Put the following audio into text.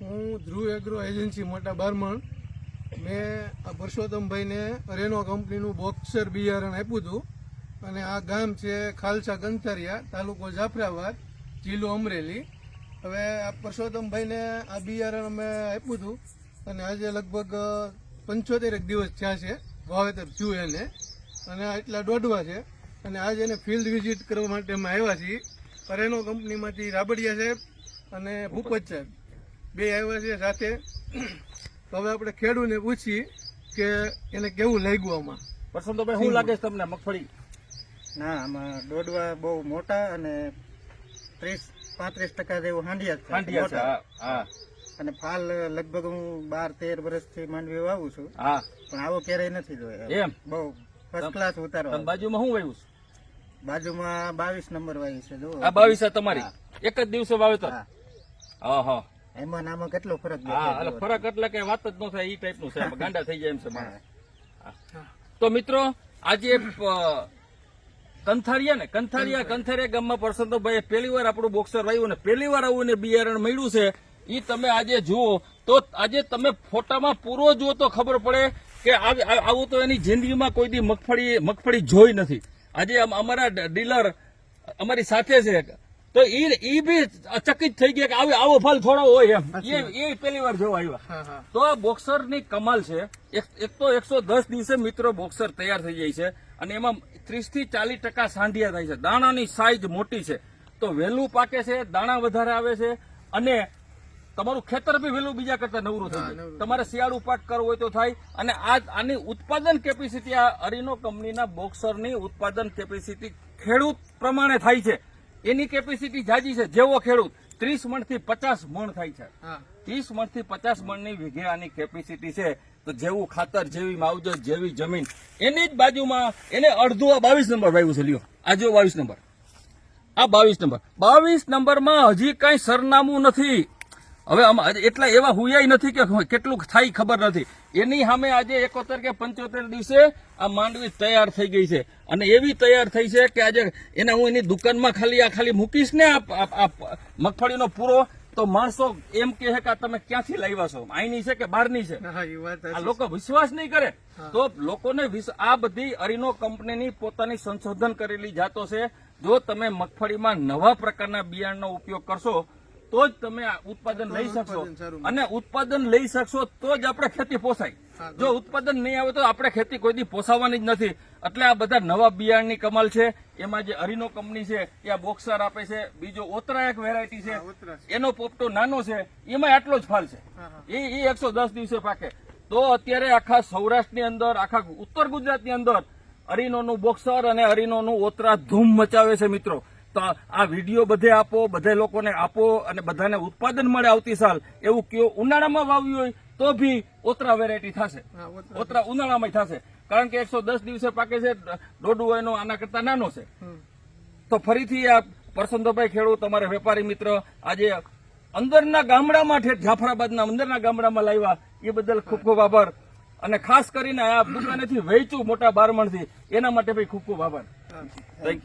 હું ધ્રુવ agro agency મોટા બારમણ. મેં આ પરસોત્તમભાઈને રેનો કંપનીનું બોક્સર બિયારણ આપ્યું હતું. અને આ ગામ છે ખાલસા કંથારિયા તાલુકો જાફરાબાદ, જિલ્લો અમરેલી. હવે આ પરસોત્તમભાઈને આ બિયારણ અમે આપ્યું હતું. અને આજે લગભગ પંચોતેર દિવસ થયા છે વાવેતર થયું એને. અને એટલા દોઢવા છે. અને આજે એને ફિલ્ડ વિઝિટ કરવા માટે અમે આવ્યા છીએ. રેનો કંપનીમાંથી રાબડિયા સાહેબ અને ભૂપત સાહેબ. બે આવ્યા છે સાથે તો હવે આપણે ખેડૂને પૂછીએ કે એને કેવું લાગ્યું આમાં? પરસોત્તમભાઈ શું લાગે છે તમને મગફળી? ના આમાં દોડવા બહુ મોટા અને ત્રીસ પાંત્રીસ ટકા જેવું હાંડિયા હાંડિયા છે હા અને ફાલ લગભગ હું બાર તેર વર્ષથી માંડવી વાવું છું. હા. પણ આવો ક્યારેય નથી જોયો. એમ? બહુ ફર્સ્ટ ક્લાસ ઉતારો બાજુમાં શું વાવ્યું છે? બાજુમાં બાવીસ નંબર વાવી છે જો આ બાવીસ આ તમારી? એક જ દિવસે વાવેતર હા. હા હા. એમાં ને કેટલો ફરક હા એટલે ફરક એટલે કે વાત જ ન થાય એ ટાઈપનું છે ગાંડા થઈ જાય એમ છે માણસ. તો મિત્રો આજે કંથારિયા ને કંથારિયા કંથારિયા ગામમાં પરસંતોભાઈ પહેલી વાર આપણું બોક્સર વાવ્યું ને પહેલી વાર આવું ને બિયારણ મળ્યું છે. એ તમે આજે જુઓ તો આજે તમે ફોટામાં પૂરો જુઓ તો ખબર પડે કે આવું તો એની જિંદગીમાં કોઈ દી મગફળી મગફળી જોઈ નથી. આજે અમારા ડીલર અમારી સાથે છે. તો ઈ ઈ બી ચકિત થઈ ગયા કે આવી આવો ફલ થોડો હોય એમ. એ એ પહેલી વાર જોવા આવ્યા. તો બોક્સરની કમાલ છે. એક એક તો એકસો દસ દિવસે મિત્રો બોક્સર તૈયાર થઈ જાય છે અને એમાં ત્રીસથી ચાલીસ ટકા સાંધિયા થાય છે. દાણાની સાઈઝ મોટી છે. તો વહેલું પાકે છે દાણા વધારે આવે છે અને તમારું ખેતર બી વહેલું બીજા કરતા નવરું થાય તમારે શિયાળુ પાક કરવો હોય તો થાય. અને આ આની ઉત્પાદન કેપેસિટી આ અરીનો કંપનીના બોક્સરની ઉત્પાદન કેપેસિટી ખેડૂત પ્રમાણે થાય છે. એની કેપેસિટી જાજી છે. જેવો ખેડૂત ત્રીસ મણથી પચાસ મણ થાય છે. ત્રીસ ત્રીસ મણથી પચાસ મણની વીઘે આની કેપેસિટી છે. તો જેવું ખાતર જેવી માવજત જેવી જમીન એની જ બાજુમાં એને અડધું આ બાવીસ નંબર વાવ્યું છે લ્યો. આ જો બાવીસ નંબર. આ બાવીસ નંબર. બાવીસ નંબરમાં હજી કઈ સરનામું નથી. હવે એટલા એવા હુયા નથી કે કેટલું થાય ખબર નથી. એની સામે આજે એકોતેર કે પંચોતેર દિવસે આ માંડવી તૈયાર થઈ ગઈ છે. અને એવી તૈયાર થઈ છે કે આજે એને હું એની દુકાનમાં ખાલી આ ખાલી મૂકીશ ને આ મગફળીનો પૂરો તો માણસો એમ કે આ તમે ક્યાંથી લાવ્યા છો? અહીંની છે કે બહારની છે? આ લોકો વિશ્વાસ નહીં કરે. તો લોકોને આ બધી અરીનો કંપનીની પોતાની સંશોધન કરેલી જાતો છે. જો તમે મગફળીમાં નવા પ્રકારના બિયારણનો ઉપયોગ કરશો તો જ તમે ઉત્પાદન લઈ શકશો. અને ઉત્પાદન લઈ શકશો તો જ આપણે ખેતી પોસાય. જો ઉત્પાદન નહીં આવે તો આપણે ખેતી કોઈ દી પોસાવાની જ નથી. એટલે આ બધા નવા બિયારણની કમાલ છે એમાં જે અરીનો કંપની છે એ આ બોક્સર આપે છે બીજો ઓતરા એક વેરાયટી છે. એનો પોપટો નાનો છે એમાં આટલો જ ફાલ છે. એ એ એકસો દસ દિવસે પાકે. તો અત્યારે આખા સૌરાષ્ટ્રની અંદર આખા ઉત્તર ગુજરાતની અંદર અરીનોનું બોક્સર અને અરીનોનું ઓતરા ધૂમ મચાવે છે મિત્રો. તો આ- વીડિયો બધે આપો બધે લોકોને આપો અને બધાને ઉત્પાદન મળે આવતી સાલ. એવું કયો ઉનાળામાં વાવ્યું હોય તો ભી ઓતરા વેરાયટી થશે. ઓતરા. ઉનાળામાં થશે. કારણ કે એકસો દસ દિવસે પાકે છે દોઢું એનો આના કરતા નાનો છે. તો ફરીથી આ પરસંતભાઈ ખેડૂત તમારે વેપારી મિત્ર આજે અંદરના ગામડામાં ઠેઠ જાફરાબાદના અંદરના ગામડામાં લાવ્યા. એ બદલ ખૂબ ખૂબ આભાર. અને ખાસ કરીને આ દુકાનેથી વેચ્યું મોટા બારમણથી. એના માટે ભાઈ ખૂબ ખૂબ આભાર. Thank you.